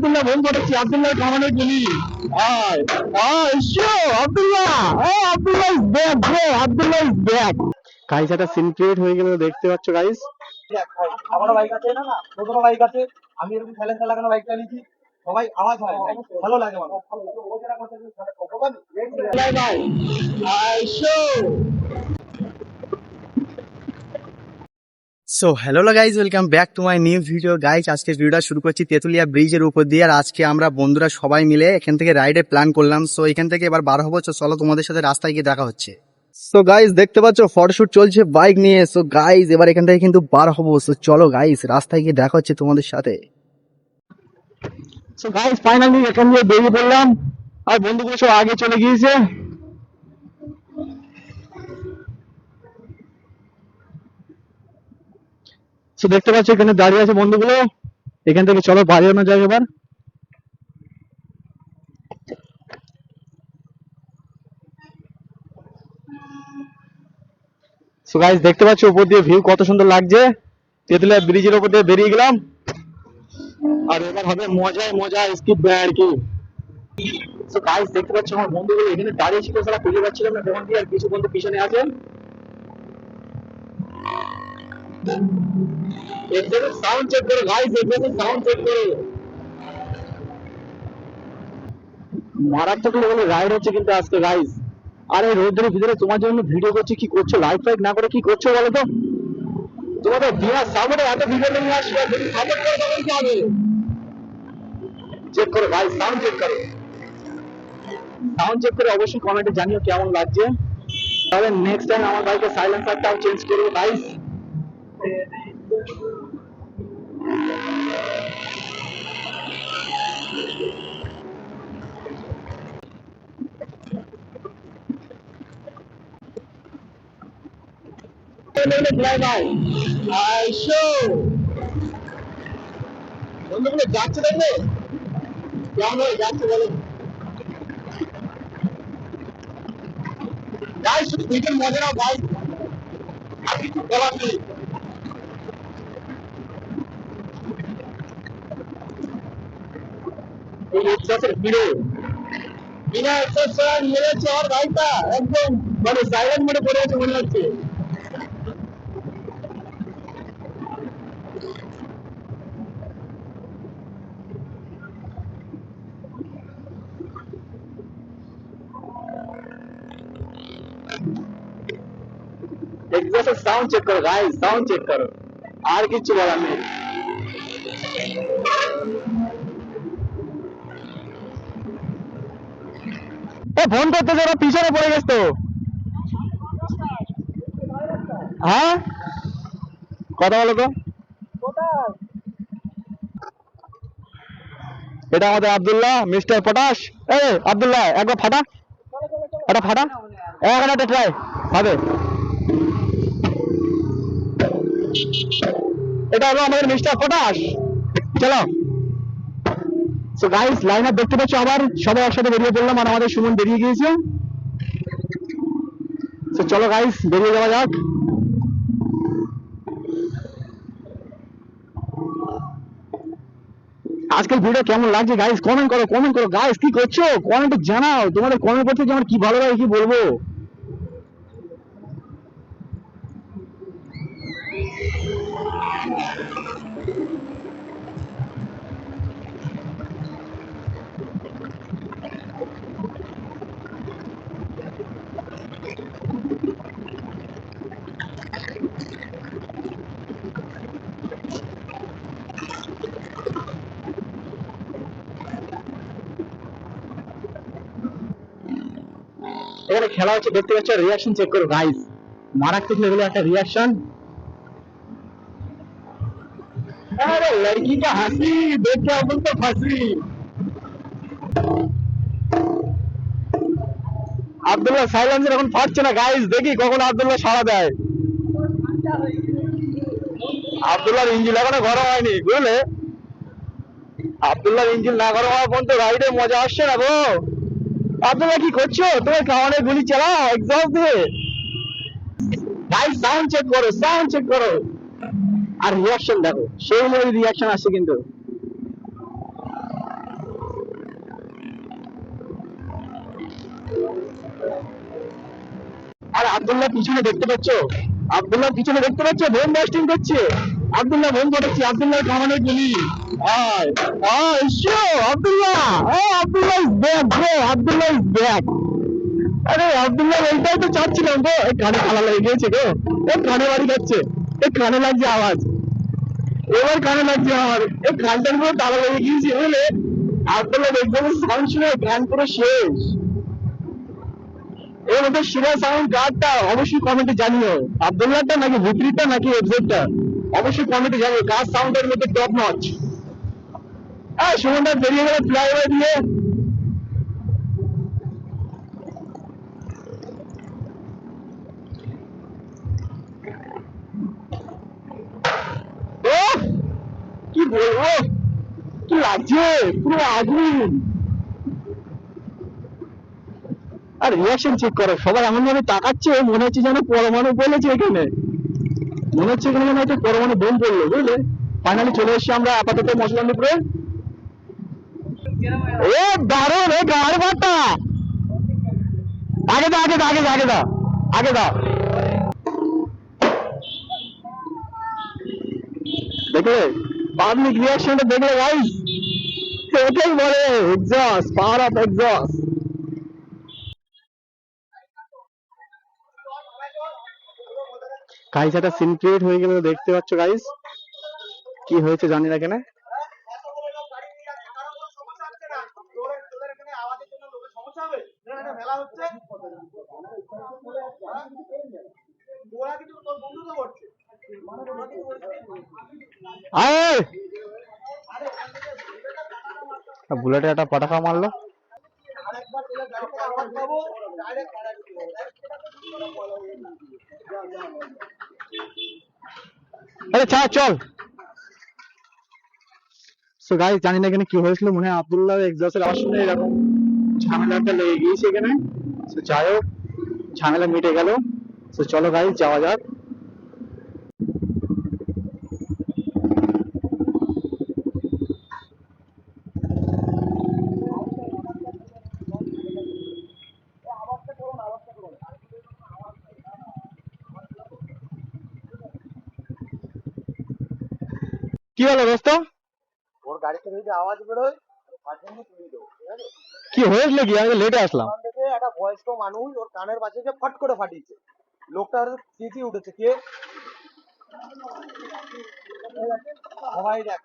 Abdullah phone করেছি আব্দুল্লাহ কামানের গুলি? Abdullah Abdullah is back bro Abdullah is back guys একটা সিন ক্রিয়েট হয়ে গেল দেখতে পাচ্ছ গাইস আমারও বাইক আছে না না তোদেরও বাইক আছে। আমি এরকম সাইলেন্সার লাগানো বাইক চালিয়েছি সবাই আওয়াজ হয় ভালো লাগে আমার বাই বাই আইসো so hello guys welcome back to my new video guys আজকে ভিডিওটা শুরু করছি তেঁতুলিয়া ব্রিজের উপর দিয়ে, আর আজকে আমরা বন্ধুরা সবাই মিলে এখান থেকে রাইডের প্ল্যান করলাম। সো এখান থেকে এবার বার তো চলো তোমাদের সাথে রাস্তায় গিয়ে দেখা হচ্ছে। সো গাইজ দেখতে পাচ্ছ ফটোশুট চলছে বাইক নিয়ে। সো গাইজ এবার এখান থেকে কিন্তু বার হব। সো চলো গাইজ রাস্তায় গিয়ে দেখা হচ্ছে তোমাদের সাথে। সো গাইস ফাইনালি এখান দিয়ে বেরিয়ে পড়লাম। আর বন্ধুগুলো সব আগে চলে গিয়েছে। সো দেখতে পাচ্ছ, এখানে দাঁড়িয়ে আছে বন্ধুগুলো। এখান থেকে চলো বাড়ি যায় এবার। সো গাইস দেখতে পাচ্ছ, উপর দিয়ে ভিউ কত সুন্দর লাগছে। তেতুলিয়া ব্রিজের উপর দিয়ে বেরিয়ে গেলাম। আর এবার হবে মজায় মজা স্কিপ দেয় আর কি তো গাইস দেখতে পাচ্ছ, আমার বন্ধুগুলো এখানে দাঁড়িয়ে ছিল খুঁজে পাচ্ছিলাম না আর কিছু বন্ধু পিছনে আছে। এখানে সাউন্ড চেক করো গাইস এখানে সাউন্ড চেক করো। মারাত্মক লেভেলের রাইড হচ্ছে কিন্তু আজকে গাইস আরে রোদ্রের ভিতরে তোমার জন্য ভিডিও করছি, কি করছ? লাইভ ফাইভ না করে কি করছ বলো তো? তোমাদের বিয়ার সামনে এত ভিডিও নিয়ে আসবে যদি সাপোর্ট করে তখন কি হবে? চেক করো ভাই সাউন্ড চেক করো। সাউন্ড চেক করে অবশ্যই কমেন্টে জানিও কেমন লাগছে। তাহলে নেক্সট টাইম আমার বাইকে সাইলেন্সারটাও চেঞ্জ করব গাইস বন্ধুগুলো যাচ্ছে দেখবে কেমন হয়ে যাচ্ছে বলো গাই শুধু দুইজন মজা নাও ভাই আর কিছু বলার নেই এই এক্সাসের ভিড়ে বিনা এক্সারসাইজ মেরেছে আর গাড়িটা একদম মানে সাইলেন্ট মোডে পড়ে আছে মনে হচ্ছে এক্সাসের সাউন্ড চেক করো গাইস সাউন্ড চেক করো আর কিছু বলার নেই এ ফোন করতে যারা পিছনে পড়ে গেছ তো। হ্যাঁ? কথা বলো তো। এটা আমাদের আব্দুল্লাহ, মিস্টার পটাশ। এই, আবদুল্লাহ, একবার ফাটা। এটা ফাটা। এখন একটা ট্রাই হবে এটা হলো আমাদের মিস্টার পটাশ। চলো। সো গাইস লাইন আপ দেখতে পাচ্ছ আবার সবাই একসাথে বেরিয়ে পড়লাম আর আমাদের সুমন বেরিয়ে গিয়েছে। তো চলো গাইস বেরিয়ে যাওয়া যাক। আজকাল ভিডিও কেমন লাগছে গাইস কমেন্ট করো কমেন্ট করো। গাইস কি করছ? কমেন্টে জানাও। তোমাদের কমেন্ট করতে আমার কি ভালো লাগে কি বলব? এখানে খেলা হচ্ছে, দেখতে পাচ্ছ রিয়াকশন চেক করো গাইস মারাত্মক লেভেলের একটা রিয়াকশন আরে লড়কি কা হাসি, দেখতে আপন তো ফাঁসি আব্দুল্লাহ সাইলেন্সার এখন ফাটছে না গাইস দেখি কখন আব্দুল্লাহ সাড়া দেয়। আব্দুল্লাহর ইঞ্জিন এখনও গরম হয়নি, বুঝলে? আব্দুল্লাহর ইঞ্জিন না গরম হওয়া পর্যন্ত রাইডে মজা আসছে না গো। আপনারা কি করছ? তোমার কামানে গুলি চালাও এক্সস্ট দিয়ে। ভাই সাউন্ড চেক করো সাউন্ড চেক করো। আর রিয়াকশন দেখো, সেই অনুযায়ী রিয়াকশন আসে কিন্তু। আর আব্দুল্লাহ পিছনে দেখতে পাচ্ছ? আব্দুল্লাহ পিছনে দেখতে পাচ্ছ? বোম ব্লাস্টিং করছে। আব্দুল্লাহ বোম ফাটাচ্ছে আব্দুল্লাহ কামানে গুলি। এবার কানে লাগছে আমার একদম সাউন্ড শুনে শেষ। সাউন্ড অবশ্যই কমেন্টে জানিও। আব্দুল্লাহটা নাকি ভিতরিটা নাকি এফজেডটা অবশ্যই কমেন্টে জানিও কার সাউন্ডের মধ্যে টপ নচ হ্যাঁ সুমনটা বেরিয়ে গেল ফ্লাইওভার দিয়ে! কি বলব? কি লাগছে? পুরো আগুন। আর রিয়াকশন চেক করো, সবাই এমন ভাবে তাকাচ্ছে মনে হচ্ছে যেন পরমাণু বলেছে এখানে। মনে হচ্ছে এখানে মনে হচ্ছে পরমাণু বোম পড়ল, বুঝলে? ফাইনালি চলে এসেছি আমরা আপাতত মশলান্দিপুরে এ দারুণ, এ গাড় ভাতা আগে দা আগে দা আগে দা আগে দা আগে দা দেখলে? পাবলিক রিয়াকশনটা দেখলে গাইস ওটাই বলে exhaust power off exhaust guys একটা সিন ক্রিয়েট হয়ে গেল, দেখতে পাচ্ছ গাইস কি হয়েছে জানি না কেন বুলেটে একটা পটাকা মারলো। আরে চা, চল। সো গাই জানি না এখানে কি হয়েছিল, মনে হয় আব্দুল্লাহ এক্সাসের আওয়াজ শুনে এরকম ঝামেলাটা লেগে গিয়েছে এখানে। সো যাই হোক, ঝামেলা মিটে গেল। সো চলো গাই যাওয়া যাক। কি হলো দোস্ত? ওর গাড়ি থেকে যদি আওয়াজ বেরোয় কি হয়েছিল কি? আমি লেটে আসলাম। একটা বয়স্ক মানুষ ওর কানের পাশে যে ফট করে ফাটিয়েছে। লোকটা চেঁচিয়ে উঠেছে কে? সবাই দেখ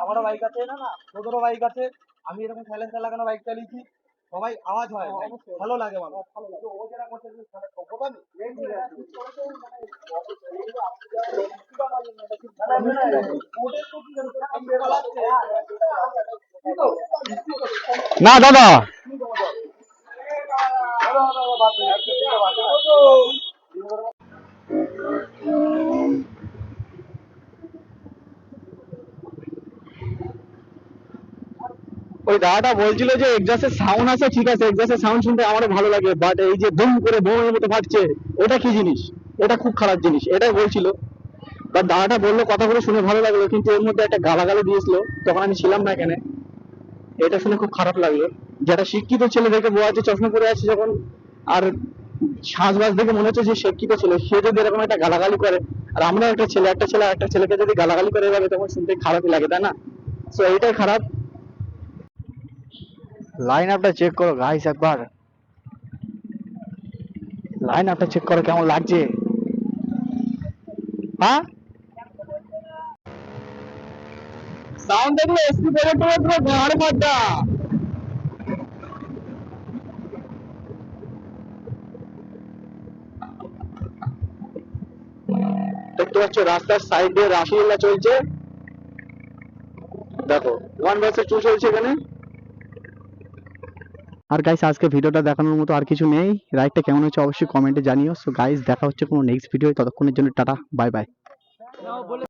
আমারও বাইক আছে না না তোদেরও বাইক আছে। আমি এরকম সাইলেন্সার লাগানো বাইক চালিয়েছি সবাই আওয়াজ হয় ভালো লাগে মানুষ। ও যেটা করছে যে সারা সম্ভব আমি? না, দাদা। ওই দাদাটা বলছিল যে এক্সাসের সাউন্ড আছে, ঠিক আছে এক্সাসের সাউন্ড শুনতে আমারও ভালো লাগে বাট এই যে বুম করে বোমের মতো ফাটছে ওটা কি জিনিস? এটা খুব খারাপ জিনিস, এটাই বলছিল। বাট দাদাটা বলল কথাগুলো শুনে ভালো লাগল, কিন্তু এর মধ্যে একটা গালাগালি দিয়েছিল, তখন আমি ছিলাম না এখানে। এটা শুনে খুব খারাপ লাগল। যারা শিক্ষিত ছেলে দেখে বোঝাচ্ছে চশমা পরে আছে যখন, আর সাজবাজ দেখে মনে হচ্ছে যে শিক্ষিত ছেলে, সে যদি এরকম একটা গালাগালি করে, আর আমরা একটা ছেলে একটা ছেলে একটা ছেলেকে যদি গালাগালি করে এভাবে, তখন শুনতে খারাপই লাগে, তাই না? তো এইটাই খারাপ। লাইন আপটা চেক করো গাইস একবার। লাইন আপটা চেক করো, কেমন লাগছে? হ্যাঁ? দেখতে পাচ্ছ রাস্তার সাইড দিয়ে রাসলীলা চলছে। দেখো ওয়ান ভার্সেস টু চলছে এখানে। আর গাইস আজকে ভিডিওটা দেখানোর মতো আর কিছু নেই। রাইডটা কেমন হচ্ছে অবশ্যই কমেন্টে জানিও। সো গাইস দেখা হচ্ছে কোনো নেক্সট ভিডিও ততক্ষণের জন্য টাটা বাই বাই